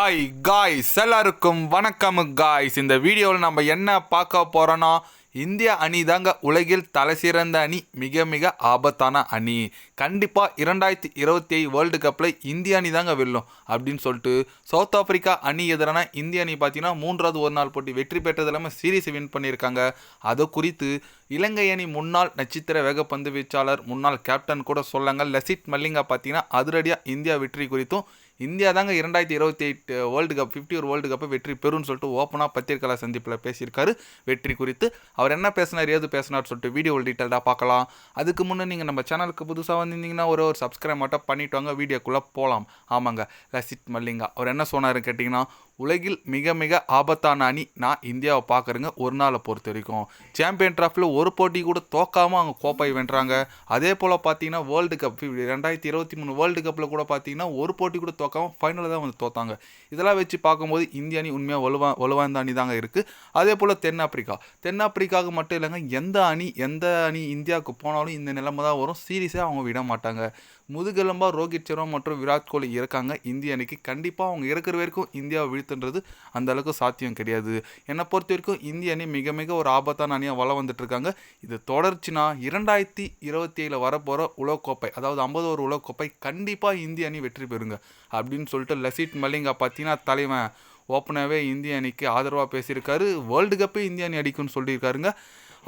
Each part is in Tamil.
ஹாய் காய்ஸ் எல்லாருக்கும் வணக்கம் காய்ஸ் இந்த வீடியோவில் நம்ம என்ன பார்க்க போகிறோன்னா இந்திய அணி தாங்க உலகில் தலைசிறந்த அணி மிக மிக ஆபத்தான அணி. கண்டிப்பாக இரண்டாயிரத்தி இருபத்தி ஏழு வேர்ல்டு கப்பில் இந்திய அணி தாங்க வெல்லும் அப்படின்னு சொல்லிட்டு சவுத் ஆப்பிரிக்கா அணி எதிரான இந்திய அணி பார்த்தீங்கன்னா மூன்றாவது ஒரு நாள் போட்டி வெற்றி பெற்றது இல்லாமல் சீரீஸ் வின் பண்ணியிருக்காங்க. அது குறித்து இலங்கை அணி முன்னாள் நட்சத்திர வேகப்பந்து வீச்சாளர் முன்னாள் கேப்டன் கூட சொல்லாங்க. லசித் மல்லிங்கா பார்த்தீங்கன்னா அதிரடியாக இந்தியா வெற்றி குறித்தும் இந்தியா தாங்க இரண்டாயிரத்தி இருபத்தி எயிட் வேர்ல்டு கப் ஃபிஃப்டி ஒரு வேர்ல்டு கப்பை வெற்றி பெறும்னு சொல்லிட்டு ஓப்பனாக பத்திரிகையாளர் சந்திப்பில் பேசியிருக்காரு. வெற்றி குறித்து அவர் என்ன பேசினார் ஏது பேசினார் சொல்லிட்டு வீடியோ டீட்டெயில்டாக பார்க்கலாம். அதுக்கு முன்னே நீங்கள் நம்ம சேனலுக்கு புதுசாக வந்திருந்தீங்கன்னா ஒரு ஒரு சப்ஸ்கிரைப் மட்டும் பண்ணிட்டு வாங்க வீடியோக்குள்ளே போகலாம் ஆமாங்க லசித் மல்லிங்கா அவர் என்ன சொன்னார் கேட்டிங்கன்னா உலகில் மிக மிக ஆபத்தான அணி. நான் இந்தியாவை பார்க்குறேங்க ஒரு நாளை பொறுத்த வரைக்கும் சாம்பியன் ட்ராஃபில் ஒரு போட்டி கூட தோக்காமல் அவங்க கோப்பை வென்றாங்க. அதே போல் பார்த்தீங்கன்னா வேர்ல்டு கப் ரெண்டாயிரத்தி இருபத்தி மூணு வேர்ல்டு கப்பில் கூட பார்த்தீங்கன்னா ஒரு போட்டி கூட தோக்காமல் ஃபைனலில் தான் வந்து தோத்தாங்க. இதெல்லாம் வச்சு பார்க்கும்போது இந்திய அணி உண்மையாக வலுவா வலுவாய்ந்த அணி தாங்க இருக்குது அதே போல் தென்னாப்பிரிக்கா. தென்னாப்பிரிக்காவுக்கு மட்டும் இல்லைங்க எந்த அணி எந்த அணி இந்தியாவுக்கு போனாலும் இந்த நிலைமை தான் வரும். சீரியஸாக அவங்க விட மாட்டாங்க. முதுகெலும்பாக ரோஹித் சர்மா மற்றும் விராட் கோலி இருக்காங்க. இந்திய அணிக்கு கண்டிப்பாக அவங்க இருக்கிற வரைக்கும் இந்தியாவை வீழ்த்துன்றது அந்த அளவுக்கு சாத்தியம் கிடையாது. என்னை பொறுத்த வரைக்கும் இந்திய அணி மிக மிக ஒரு ஆபத்தான அணியாக வள வந்துட்டு இருக்காங்க இது தொடர்ச்சினா இரண்டாயிரத்தி இருபத்தி ஏழில் வரப்போகிற உலகக்கோப்பை அதாவது ஐம்பது ஒரு உலகக்கோப்பை கண்டிப்பாக இந்திய அணி வெற்றி பெறுங்க. அப்படின்னு சொல்லிட்டு லசித் மல்லிங்கா பார்த்தீங்கன்னா தலைவன் ஓப்பனாகவே இந்திய அணிக்கு ஆதரவாக பேசியிருக்காரு. வேர்ல்டு கப்பே இந்திய அணி அடிக்கும்னு சொல்லியிருக்காருங்க.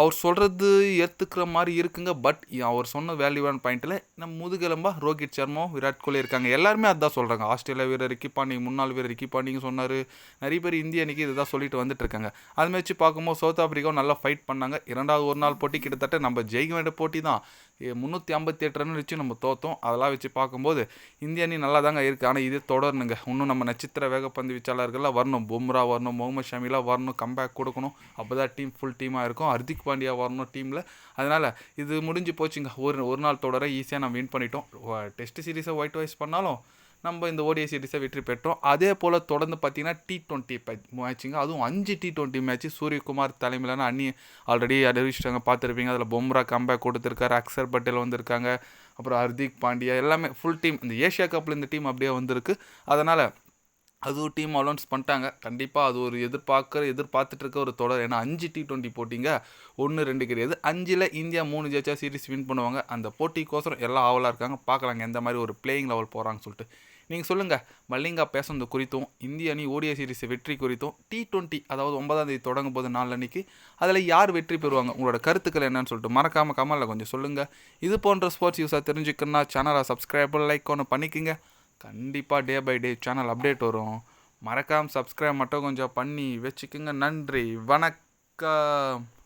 அவர் சொல்கிறது ஏற்றுக்கிற மாதிரி இருக்குங்க பட் அவர் சொன்ன வேல்யூவான பாயிண்ட்டில் நம்ம முதுகெலும்பா ரோஹித் சர்மா விராட் கோலி இருக்காங்க. எல்லாருமே அதான் சொல்கிறாங்க ஆஸ்திரேலியா வீரர் ரிக்கி பாண்டிங் முன்னாள் வீரர் ரிக்கி பாண்டிங் சொன்னார். நிறைய பேர் இந்திய அணிக்கு இதுதான் சொல்லிட்டு வந்துட்டு இருக்காங்க. அதுமாரி வச்சு பார்க்கும்போது சவுத் ஆப்பிரிக்காவும் நல்லா ஃபைட் பண்ணாங்க. இரண்டாவது ஒரு நாள் போட்டி கிட்டத்தட்ட நம்ம ஜெயிக்க வேண்டிய போட்டி தான் முந்நூற்றி ஐம்பத்தி எட்டு ரன் வச்சு நம்ம தோற்றோம் அதெல்லாம் வச்சு பார்க்கும்போது இந்திய அணி நல்லா தாங்க இருக்குது ஆனால் இதே தொடரணுங்க. இன்னும் நம்ம நட்சத்திர வேகப்பந்து வீச்சாளர்கள்லாம் வரணும். பும்ரா வரணும் முகமது ஷமிலாம் வரணும் கம்பேக் கொடுக்கணும். அப்போ தான் டீம் ஃபுல் டீமாக இருக்கும். ஹர்திக் பாண்டியா வரணும் டீமில் அதனால் இது முடிஞ்சு போச்சுங்க. ஒரு ஒரு நாள் தொடர ஈஸியாக நம்ம வின் பண்ணிட்டோம். டெஸ்ட் சீரீஸை ஒயிட் வைஸ் பண்ணாலும் நம்ம இந்த ஓடிஐ சீரீஸை வெற்றி பெற்றோம். அதே போல் தொடர்ந்து பார்த்தீங்கன்னா டி டுவெண்ட்டி மேட்சுங்க அதுவும் அஞ்சு டி டுவெண்ட்டி மேட்ச் சூரியகுமார் தலைமையிலான அண்ணி ஆல்ரெடி அறிவிச்சிட்டாங்க பார்த்துருப்பீங்க. அதில் பொம்ரா கம்பேக் கொடுத்துருக்காரு. அக்சர் பட்டேல் வந்திருக்காங்க. அப்புறம் ஹர்திக் பாண்டியா எல்லாமே ஃபுல் டீம் இந்த ஏஷியா கப்பில் இந்த டீம் அப்படியே வந்திருக்கு. அதனால் அது ஒரு டீம் அலௌன்ஸ் பண்ணிட்டாங்க. கண்டிப்பாக அது ஒரு எதிர்பார்க்குற எதிர்பார்த்துட்டு இருக்க ஒரு தொடர். ஏன்னா அஞ்சு டி டுவெண்ட்டி போட்டிங்க. ஒன்று ரெண்டு கிடையாது. அஞ்சில் இந்தியா மூணு ஜெயிச்சா சீரிஸ் வின் பண்ணுவாங்க. அந்த போட்டிக்கோசரம் எல்லாம் ஆவலாக இருக்காங்க. பார்க்கலாங்க. எந்த மாதிரி ஒரு பிளேயிங் லெவல் போகிறாங்கன்னு சொல்லிட்டு. நீங்கள் சொல்லுங்கள் மல்லிங்கா பேசுனது குறித்தும் இந்திய அணி ஓடிய சீரிஸ் வெற்றி குறித்தும் டி டுவெண்ட்டி அதாவது ஒன்பதாம் தேதி தொடங்கும் போது நாலு அன்னைக்கு அதில் யார் வெற்றி பெறுவாங்க? உங்களோட கருத்துக்கள் என்னன்னு சொல்லிட்டு மறக்காமல் கமலில் கொஞ்சம் சொல்லுங்கள் இது போன்ற ஸ்போர்ட்ஸ் யூஸாக தெரிஞ்சுக்கணும்னா சேனலை சப்ஸ்கிரைப் லைக் ஒன்று பண்ணிக்கோங்க. கண்டிப்பாக day by day channel update வரும். மறக்காமல் சப்ஸ்கிரைப் மட்டும் கொஞ்சம் பண்ணி வச்சுக்கோங்க. நன்றி. வணக்கம்.